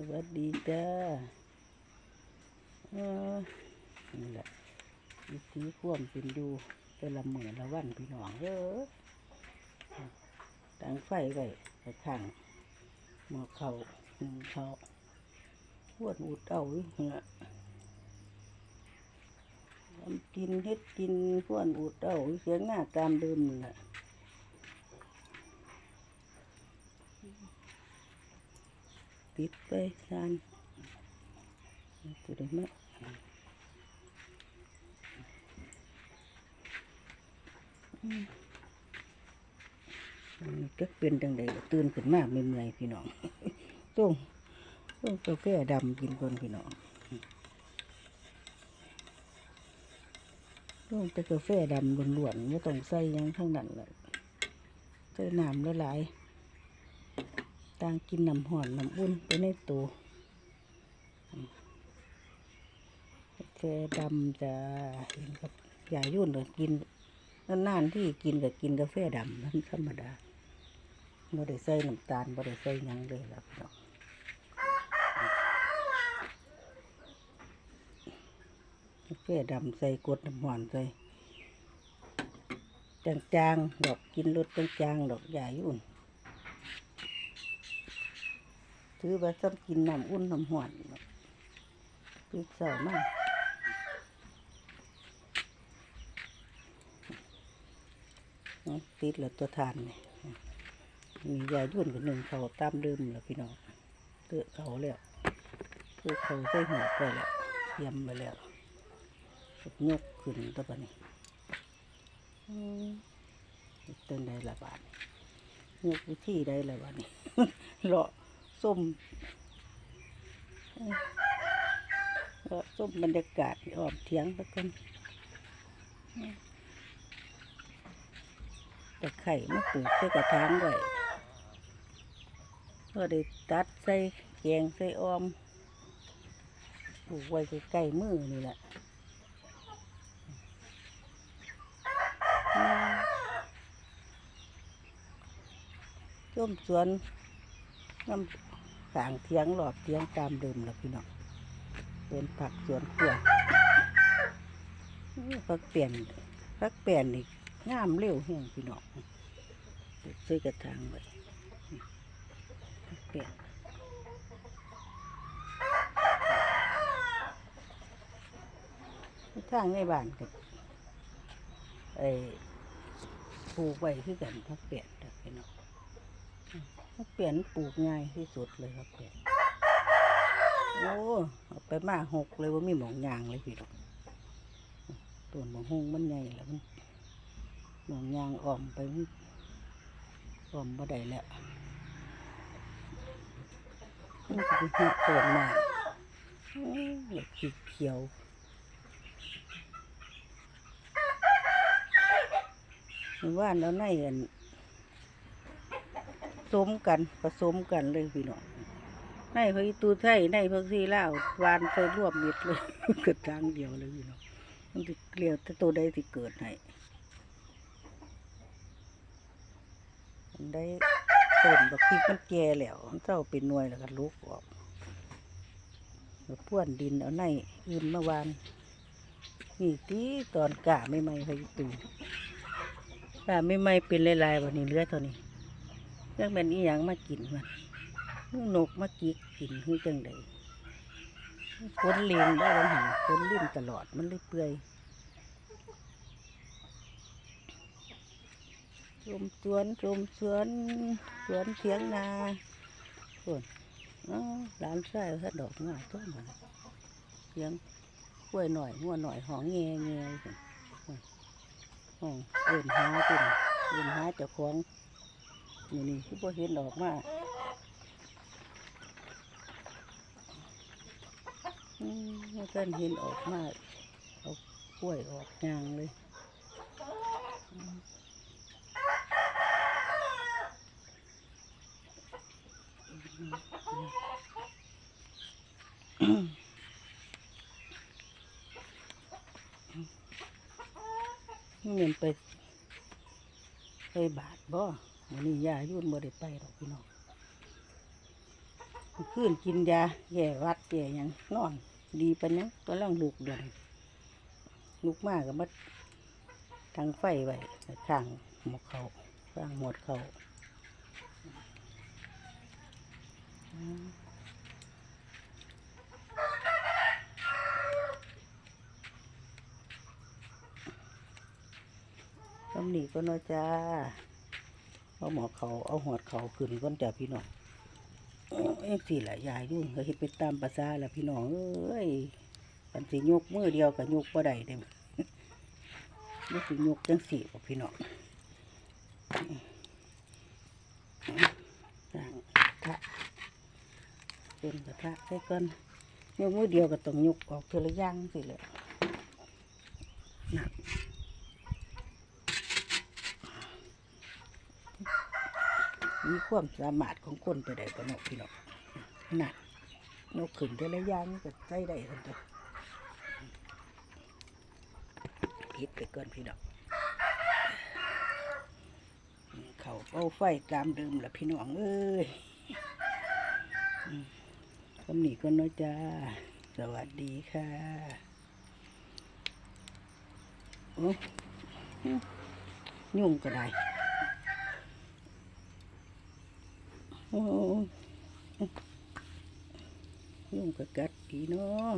สวัสดีจ้าเออนี่แหละวิธีควมเป็นอยู่แต่ละมือละวันพี่น้องเออตั้งไฟไว้ไปข้างหม้อเขาหนึ่งเขาพวดอุดเอาอยู่เนี่ยทำกินเฮ็ดกินพวนอุดเอาอยู่เสียงหน้าตามเดิมนั่นแหละ ปิดไปซานจะได้ไหมอืมอันนี้ก็เป็นจังใดตื่นขึ้นมาเมื่อยพี่น้องต้องต้องกาแฟดำกินก่อนพี่น้องต้องแต่กาแฟดำล้วนๆไม่ต้องใส่ยังทั้งนั้นเลยใส่น้ำละลาย ต่างกินน้ำหอนน้ำอุ่นไปในตัวกาแฟดำจะเห็นกับยายุ่นเลยกินนานๆที่กินก็กินกาแฟดำนั่นธรรมดาบ่ได้ใส่น้ำตาลบ่ได้ใส่ยังเลยล่ะพี่น้องกาแฟดำใส่กดน้ำห่อนใส่จางๆดอกกินรสจางๆดอกยายุ่น ถือว่าซ้ำกินน้ำอุ่นน้ำหวานปิดเสามากติดแล้วตัวทานเนี่ยมียายุ่นกับหนึ่งเขาตามเดิมแล้วพี่น้องเตือเขาแล้วเตือเขาใส่หัวไปแล้วเตรียมไปแล้วยกขึ้นตัวปะนี่อืมเต้นได้ละบาทยกวิธีได้ละบาทนี่เลาะ ส้มเลาะส้มบรรยากาศออมเถียงไปก่อนแต่ไข่มาปลูกใส่กระถางไว้ก็ได้ตัดใส่แกงใส่ออมปลูกไว้ใกล้ๆมือนี่แหละอืมส้มสวนน้ำ สางเทียงหลอดเทียงตามเดิมแล้วพี่น้องเป็นผักสวนครัวดผักเปลี่ยนผักเปลี่ยนนี่งามเร็วแห้งพี่น้องซื้อกระถางไว้ผักเปลี่ยนทางในบ้านกับไอ้ปลูกไว้คือกันผักเปลี่ยนพี่น้อง มะเปลี่ยนปลูกง่ายที่สุดเลยครับเปลี่ยนโอ้เอาไปมาหกเลยว่ามีหมองยางเลยพี่ดอกต้นหมองหงมันใหญ่แล้วมันหมองยางอ่อมไปมันอ่อมบ่ได้แล้วมันจะไปหักต้นมาอื้อเลือขีเขียวว่านแล้วในอัน สมกันผสมกันเลยพี่น้องในพระอีตูไทยในพระซีเลาวานไปรวบมิดเลยเกิดทางเดียวเลยพี่น้องมันจะเกลียวแต่ตัวใดที่เกิดให้ได้ต้นบักพริกมันแก่แล้วมันเจ้าเป็นหน่วยแล้วก็ลุกออกแล้วพ่วนดินเอาในอื่นเมื่อวานนี่ที่ตอนกะไม่ไม่พระอีตูกะไม่ไม่เป็นลายๆวันนี้เลือเท่านี้ เรื่องเป็นอีหยังมากินมันนกมากิกกินคือจังใดคนเลี้ยงได้แล้วหันคนลิ้นตลอดมันเลยเปื่อยชมสวนชมสวนสวนเทียงนาส่วนอ้าวหลานชายถ้าดอกงาต้นมันเทียงกล้วยหน่อยหัวหน่อยหองแงแงสิห้องเอื่นหาติ่นเอื่นหาเจ้าของ นี่นี่คือพอเห็นออกมาอืมเมื่อนเห็นออกมาเอากล้วยออกยางเลยเงินไปไปบาทบ่ วันนี้ยายุ่นบ่ได้ไปหรอกพี่น้องขึ้นกินยาแย่วัดแย่ยังนอน ดีปนหยังตัวล่างลูกเดือนลูกมากก็มาทางไฟไว้ข้างหมกเขาข้างหมดเขาอืมตำหนิก็นาจ้า เอาหมอเขาเอาหอดเขาขึ้นก้นจ้าพี่น้องโอ้ยสี่หลายยายยู่ก็เฮ็ดไปตามภาษาละพี่น้องเอ้ยกันสิยกมือเดียวกับยกบ่ได้เด้นี่สิยกจังสี่บ่พี่น้องสร้างกระทะเป็นกระทะใส่ก่อนยกมือเดียวก็ต้องยกออกเทอละย่างสิเลยนั่น มีความสามารถของคนไปได้ปะเนาะพี่น้องนั่นกขึ้นเทอละอย่างนี่ก็ใส่ได้ทันทีพิดไปเก่อนพี่น้องเขาเป้าไฟตามเดิมละพี่น้องเอ้ยอืมคำนี้ก็น้อยจ้า สวัสดีค่ะโอ้ยุ่งก็ได้โอ้ ยุ่งกับกัดกี่เนาะ